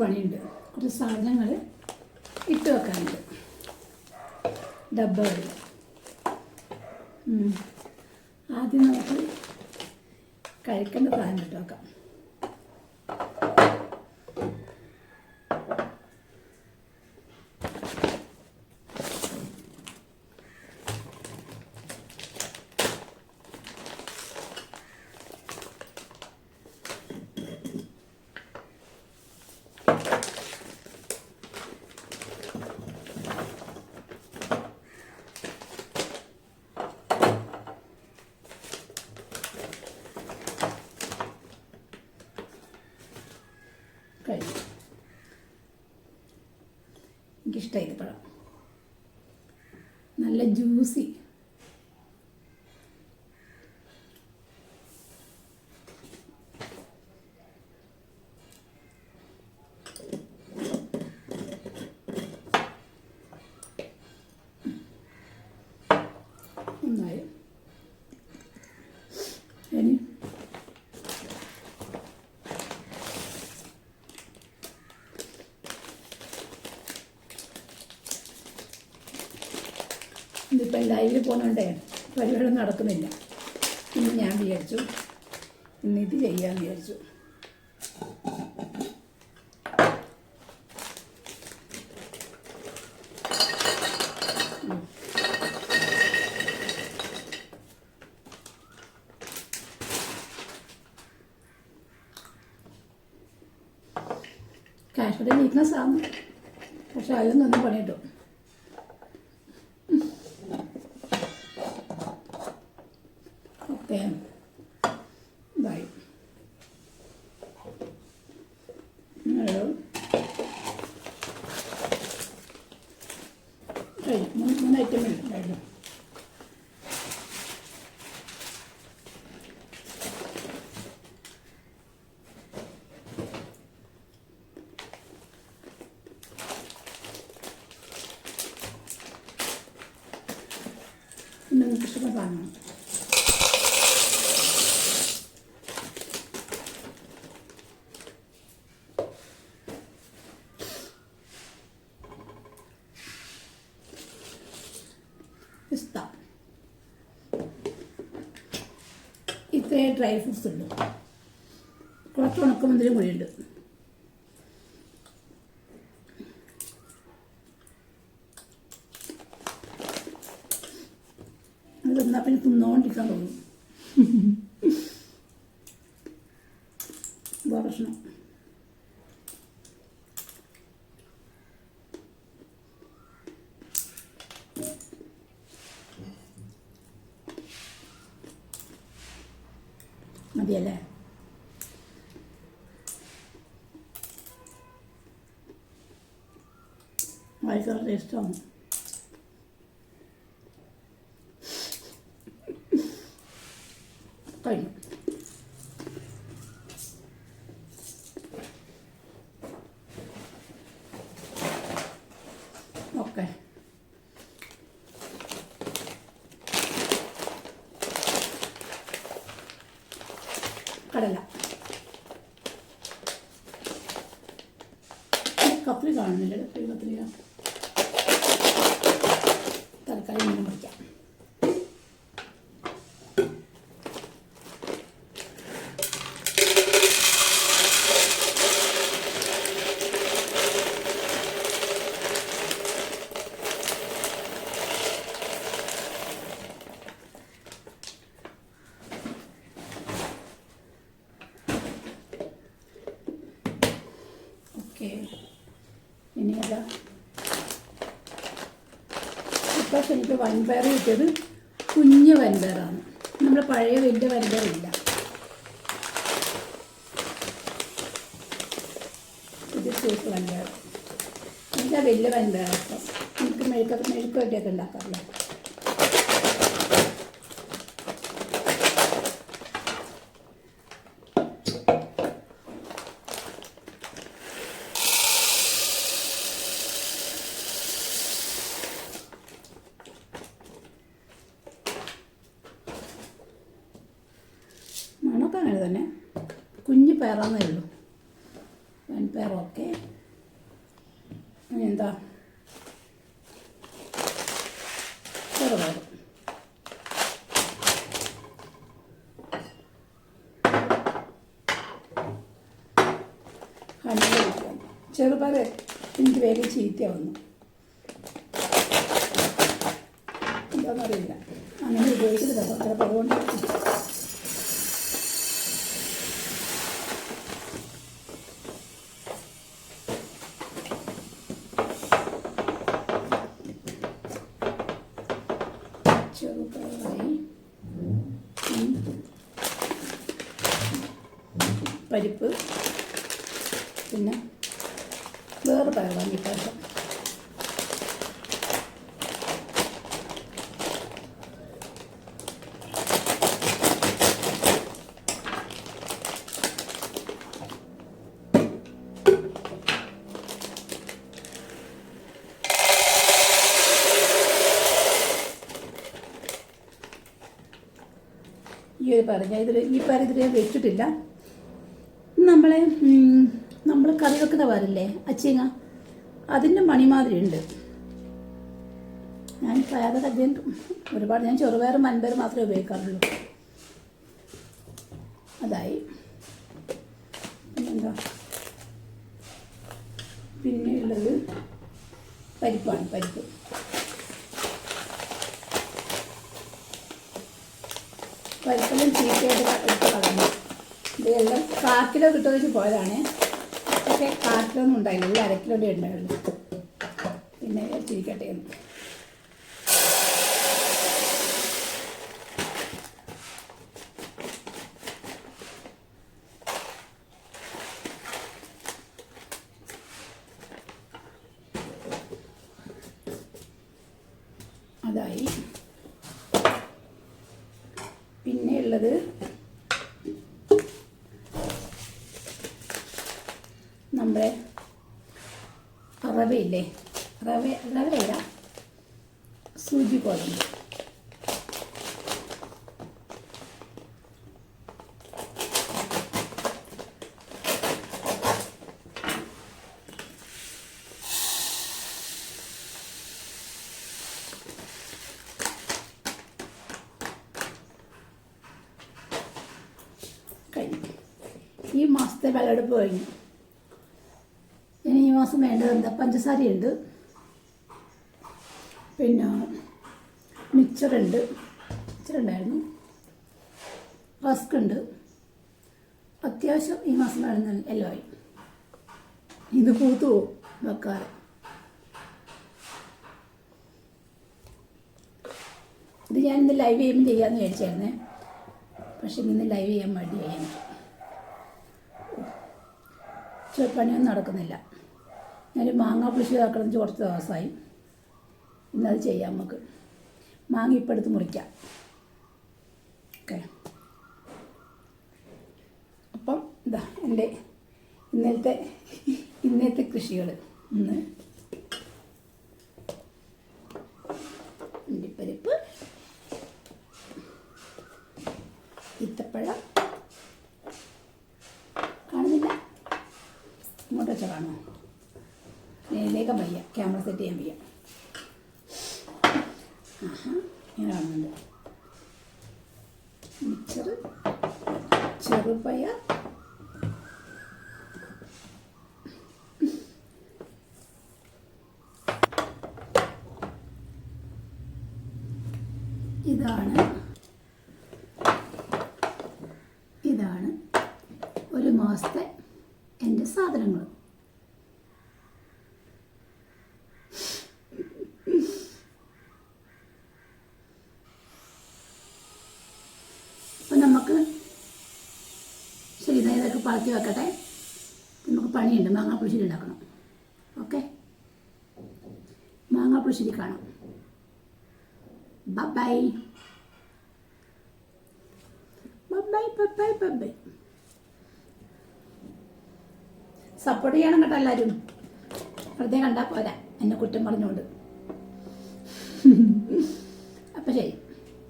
പണിയുണ്ട്. കുറച്ച് സാധനങ്ങൾ ഇട്ട് വെക്കാനുണ്ട്. ഡബ്ബകൾ. ആദ്യം നമുക്ക് കഴിക്കേണ്ട സാധനം ഇട്ട് വെക്കാം. കഴിഞ്ഞു. എനിക്കിഷ്ടമായി പഴം നല്ല ജ്യൂസി. ഇതിപ്പോൾ ലൈവിൽ പോകുന്നുണ്ടേ പരിപാടി നടക്കുന്നില്ല. ഇന്ന് ഞാൻ വിചാരിച്ചു ഇന്ന് ഇത് ചെയ്യാൻ വിചാരിച്ചു. കാശ്മീരിൽ നീക്കുന്ന വീക്ക്നെസ് പക്ഷെ പക്ഷെ ഒന്നും നിന്നും പണി കിട്ടും ഓക്കെ ബൈ ഹലോ കഴിഞ്ഞു മൂന്ന് മൂന്ന് ഐറ്റം ഉണ്ടായിരുന്നു പിന്നെ നിങ്ങൾക്ക് ഇഷ്ടപ്പെട്ട സാധനമാണ് പിസ്ത ഇത്രയും ഡ്രൈ ഫ്രൂട്ട്സ് ഉണ്ട്. കുറച്ച് ഉണക്കമുന്തിരി കൂടിയുണ്ട്. അത് തിന്നാൽ പിന്നെ തിന്നോണ്ടിരിക്കാൻ തോന്നും ഇതാ പ്രശ്നം മതിയല്ലേ? ഭയങ്കര ടേസ്റ്റാണ് കഴിഞ്ഞു ഓക്കെ കടല കത്രി കാണുന്നില്ല. കത്രിക തൽക്കാലം ഇങ്ങനെ മുറിക്കാം ഇപ്രാവശ്യം എനിക്ക് വൻപയർ കിട്ടിയത് കുഞ്ഞ് വൻപയറാണ്. നമ്മൾ പഴയ വലിയ വൻപയറില്ല. വൻപയർ എല്ലാ വലിയ വൻപയർ ഇപ്പം. എനിക്ക് മെഴുക്കൊക്കെ മെഴുക്ക് വേണ്ടിയൊക്കെ ഉണ്ടാക്കാറില്ല മണമൊക്കെ അങ്ങനെ തന്നെ കുഞ്ഞ് പേറാന്നേ ഉള്ളൂ. വൻപയർ ഓക്കെ എന്താ ചെറുപയർ ഒഴിക്കാൻ ചെറുപയർ എനിക്ക് വേഗം ചീത്തയാവുന്നു എന്താണെന്നറിയില്ല അങ്ങനെ ഉപയോഗിക്കുന്നില്ല അത്ര അതുകൊണ്ട് പരിപ്പ് പിന്നെ വേറെ പയർ പ്രാവശ്യം ഈ ഒരു പറഞ്ഞ ഇതിൽ ഈ പയർ ഇതിൽ വെച്ചിട്ടില്ല. നമ്മളെ നമ്മൾ കറി വെക്കുന്ന പാരില്ലേ അച്ചിങ്ങ? അതിന്റെ മണിമാതിരി ഉണ്ട് ഞാൻ പയാതെ അധികം ഒരുപാട് ഞാൻ ചെറുപയറും മൻപയറും മാത്രമേ ഉപയോഗിക്കാറുള്ളൂ. അതായി. പിന്നെന്താ? പിന്നെ ഉള്ളത് പരിപ്പാണ് പരിപ്പ്. പരിപ്പെല്ലാം ചീത്തയായിട്ട് ഇട്ട് കളഞ്ഞു. ഇതെല്ലാം കാക്കിലോ കിട്ടുമെന്ന് വെച്ച് പോയതാണ്. പക്ഷേ കാ കിലോ ഒന്നും ഉണ്ടായില്ല അര അരക്കിലോടെ ഉണ്ടായുള്ളൂ പിന്നെ ചിരിക്കട്ടെ എന്ന്. അതായി. പിന്നെ ഉള്ളത് നമ്മുടെ റവയില്ലേ? റവ റവയല്ല? സൂചി ഗോതമ്പ് ഈ മാസത്തെ വിളവെടുപ്പ് കഴിഞ്ഞു. മാസം വേണ്ടത് എന്താ പഞ്ചസാരയുണ്ട്. പിന്നെ മിക്സറുണ്ട് മിക്ചറുണ്ടായിരുന്നു റസ്ക് ഉണ്ട് അത്യാവശ്യം ഈ മാസം വേണം എല്ലാം ആയി. ഇത് പൂത്തു പോകും വെക്കാറ് ഇത് ഞാൻ ഇന്ന് ലൈവ് ചെയ്യുമ്പോൾ ചെയ്യാമെന്ന് വിചാരിച്ചായിരുന്നേ. പക്ഷെ ഇന്ന് ലൈവ് ചെയ്യാൻ മടിയായി എനിക്ക്. പണിയൊന്നും നടക്കുന്നില്ല. ഞാൻ മാങ്ങ പുളിശ്ശേരി ആക്കണം കുറച്ച് ദിവസമായി. ഇന്നത് ചെയ്യാം നമുക്ക്. മാങ്ങ ഇപ്പം എടുത്ത് മുറിക്കാം. ഓക്കെ. അപ്പം ഇതാ എന്റെ ഇന്നലത്തെ ഇന്നത്തെ കൃഷികൾ ഇന്ന്. അണ്ടിപ്പരിപ്പ്. ഈത്തപ്പഴം. കാണുന്നില്ല? ഇങ്ങോട്ട് വെച്ചാൽ കാണുമോ? നേരിലേക്ക് വയ്യ ക്യാമറ സെറ്റ് ചെയ്യാൻ വയ്യ. ഇങ്ങനെ വന്നിട്ടുണ്ട്. മിക്സർ ചെറുപയർ ഇതാണ് ഇതാണ് ഒരു മാസത്തെ എന്റെ സാധനങ്ങൾ അപ്പം നമുക്ക് ശരി പാത്തി വെക്കട്ടെ. നമുക്ക് പണിയുണ്ട്. മാങ്ങാ പുളിശ്ശേരി ഉണ്ടാക്കണം. ഓക്കെ? മാങ്ങാ പുളിശ്ശേരി കാണാം. Bye bye bye bye bye support ചെയ്യണം കേട്ടോ എല്ലാവരും വെറുതെ കണ്ടാൽ പോരാ. എന്നെ കുറ്റം പറഞ്ഞുകൊണ്ട് അപ്പം ശരി.